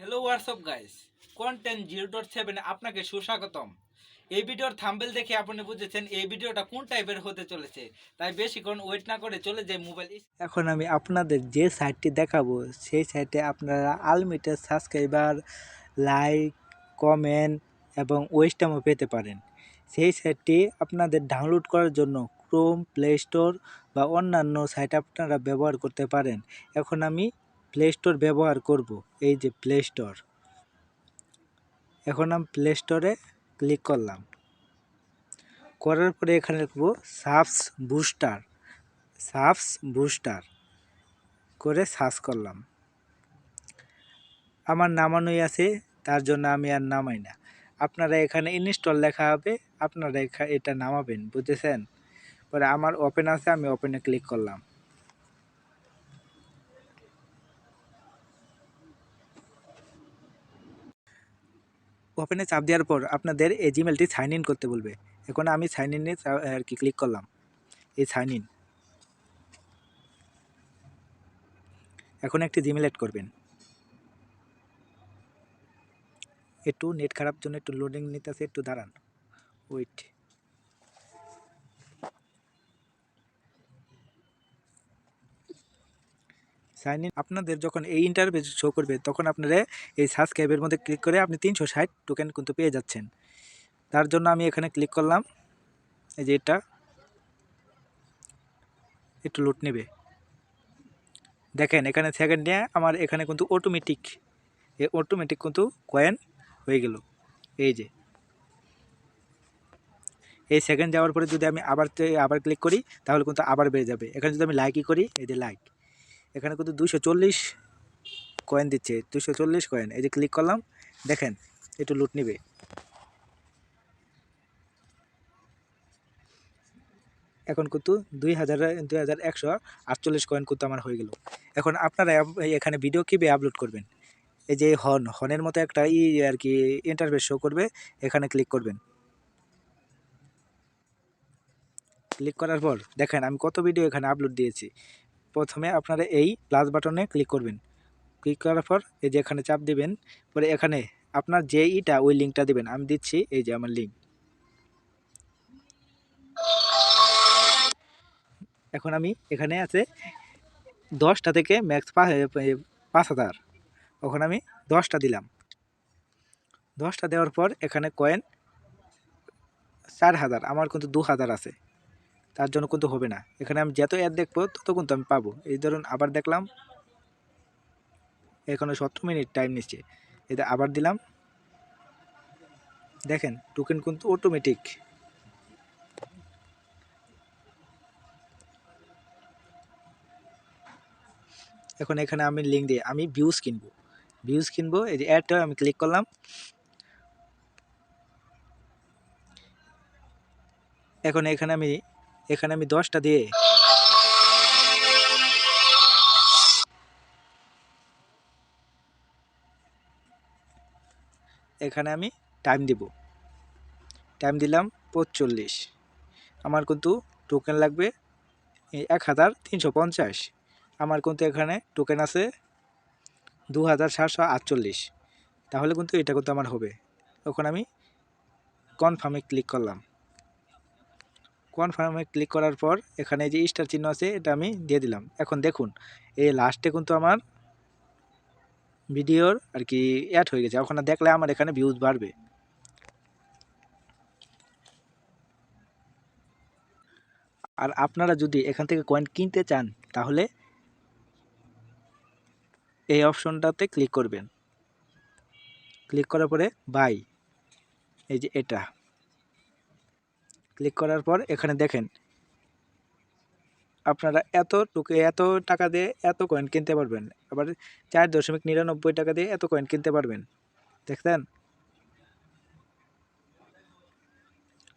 WhatsApp guys content zero dot সেভেনে আপনাকে সুস্বাগতম। এই ভিডিওর থাম্বেল দেখে আপনি বুঝেছেন এই ভিডিওটা কোন টাইপের হতে চলেছে। তাই বেশিক্ষণ ওয়েট না করে চলে যাই মোবাইল এখন আমি আপনাদের যে সাইটটি দেখাবো, সেই সাইটে আপনারা আলমিটের সাবস্ক্রাইবার লাইক কমেন্ট এবং ওয়েস্টামও পেতে পারেন। সেই সাইটটি আপনাদের ডাউনলোড করার জন্য ক্রোম প্লে স্টোর বা অন্যান্য সাইট আপনারা ব্যবহার করতে পারেন। এখন আমি প্লে স্টোর ব্যবহার করব, এই যে প্লে স্টোর এখন আমি প্লে স্টোরে ক্লিক করলাম। করার পরে এখানে লিখব সাবস বুস্টার সাবস বুস্টার করে সার্চ করলাম। আমার নামানোই আছে, তার জন্য আমি আর নামাই না। আপনারা এখানে ইনস্টল লেখা হবে, আপনারা এটা নামাবেন, বুঝেছেন? পরে আমার ওপেন আছে, আমি ওপেনে ক্লিক করলাম। ওপেনে চাপ দেওয়ার পর আপনাদের এই জিমেলটি সাইন ইন করতে বলবে। এখন আমি সাইন ইনে আর কি ক্লিক করলাম। এই সাইন ইন এখন একটি জিমেল অ্যাড করবেন। একটু নেট খারাপ জন্য একটু লোডিং নিতেছে একটু দাঁড়ান। ওয়েট সাইন ইন আপনাদের যখন এই ইন্টারভিউ শো করবে, তখন আপনারা এই সাবস্ক্রাইবের মধ্যে ক্লিক করে আপনি তিনশো ষাট টোকেন কিন্তু পেয়ে যাচ্ছেন। তার জন্য আমি এখানে ক্লিক করলাম। এই যে এটা। একটু লুট নেবে। দেখেন, এখানে সেকেন্ডে আমার এখানে কিন্তু অটোমেটিক এই অটোমেটিক কিন্তু কয়েন হয়ে গেল। এই যে। এই সেকেন্ড যাওয়ার পরে যদি আমি আবার আবার ক্লিক করি, তাহলে কিন্তু আবার বেড়ে যাবে। এখানে যদি আমি লাইকই করি, এই যে লাইক এখানে কিন্তু দুশো চল্লিশ কয়েন দিচ্ছে দুশো চল্লিশ কয়েন এই যে ক্লিক করলাম, দেখেন, একটু লুট নিবে। এখন কিন্তু দুই হাজার দুই হাজার একশো আটচল্লিশ কয়েন কিন্তু আমার হয়ে গেল। এখন আপনারা এখানে ভিডিও কীভাবে আপলোড করবেন? এই যে হর্ন হর্নের মতো একটা ই আর কি ইন্টারফেস শো করবে, এখানে ক্লিক করবেন। ক্লিক করার পর, দেখেন, আমি কত ভিডিও এখানে আপলোড দিয়েছি। প্রথমে আপনারা এই প্লাস বাটনে ক্লিক করবেন। ক্লিক করার পর এই যে এখানে চাপ দিবেন, পরে এখানে আপনার যে ইটা ওই লিঙ্কটা দিবেন। আমি দিচ্ছি এই যে আমার লিঙ্ক এখন আমি এখানে আছে দশটা থেকে ম্যাক্স পাঁচ হাজার। ওখানে আমি দশটা দিলাম। দশটা দেওয়ার পর এখানে কয়েন চার হাজার। আমার কিন্তু দু হাজার আছে। তার জন্য কিন্তু হবে না। এখানে আমি যত অ্যাড দেখব, তত কিন্তু আমি পাবো। এই ধরুন, আবার দেখলাম, এখানে সতেরো মিনিট টাইম নিচ্ছে। এটা আবার দিলাম। দেখেন টোকেন কিন্তু অটোমেটিক এখন এখানে আমি লিঙ্ক দিয়ে, আমি ভিউজ কিনবো। ভিউজ কিনবো, এই যে অ্যাডটা আমি ক্লিক করলাম। এখন এখানে আমি এখানে আমি দশটা দিয়ে। এখানে আমি টাইম দিব। টাইম দিলাম পঁচল্লিশ। আমার কিন্তু টোকেন লাগবে এক হাজার তিনশো পঞ্চাশ। আমার কিন্তু এখানে টোকেন আছে দু হাজার সাতশো আটচল্লিশ। তাহলে কিন্তু এটা কিন্তু আমার হবে। তখন আমি কনফার্মে ক্লিক করলাম। কনফার্মে ক্লিক করার পর এখানে যে স্টার চিহ্ন আছে, এটা আমি দিয়ে দিলাম। এখন দেখুন, এই লাস্টে কিন্তু আমার ভিডিওর আর কি অ্যাড হয়ে গেছে। ওখানে দেখলে আমার এখানে ভিউজ বাড়বে। আর আপনারা যদি এখান থেকে কয়েন কিনতে চান, তাহলে এই অপশনটাতে ক্লিক করবেন। ক্লিক করার পরে বাই এই যে এটা। ক্লিক করার পর এখানে দেখেন, আপনারা এত টুকে, এত টাকা দিয়ে এত কয়েন কিনতে পারবেন। আবার চার দশমিক নিরানব্বই টাকা দিয়ে এত কয়েন কিনতে পারবেন। দেখছেন?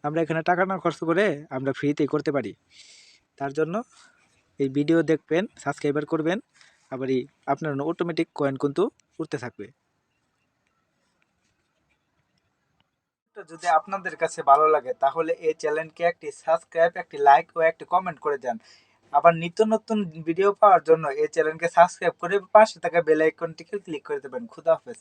আমরা এখানে টাকা না খরচ করে আমরা ফ্রিতেই করতে পারি। তার জন্য এই ভিডিও দেখবেন সাবস্ক্রাইবার করবেন, আবার এই আপনার অটোমেটিক কয়েন কিন্তু উঠতে থাকবে। যদি আপনাদের কাছে ভালো লাগে, তাহলে এই চ্যানেলকে একটি সাবস্ক্রাইব, একটি লাইক ও একটি কমেন্ট করে দেন। আবার নিত্য নতুন ভিডিও পাওয়ার জন্য এই চ্যানেলকে সাবস্ক্রাইব করে পাশে থাকা বেল আইকনটিকে ক্লিক করে দেবেন। খুদা হাফেজ।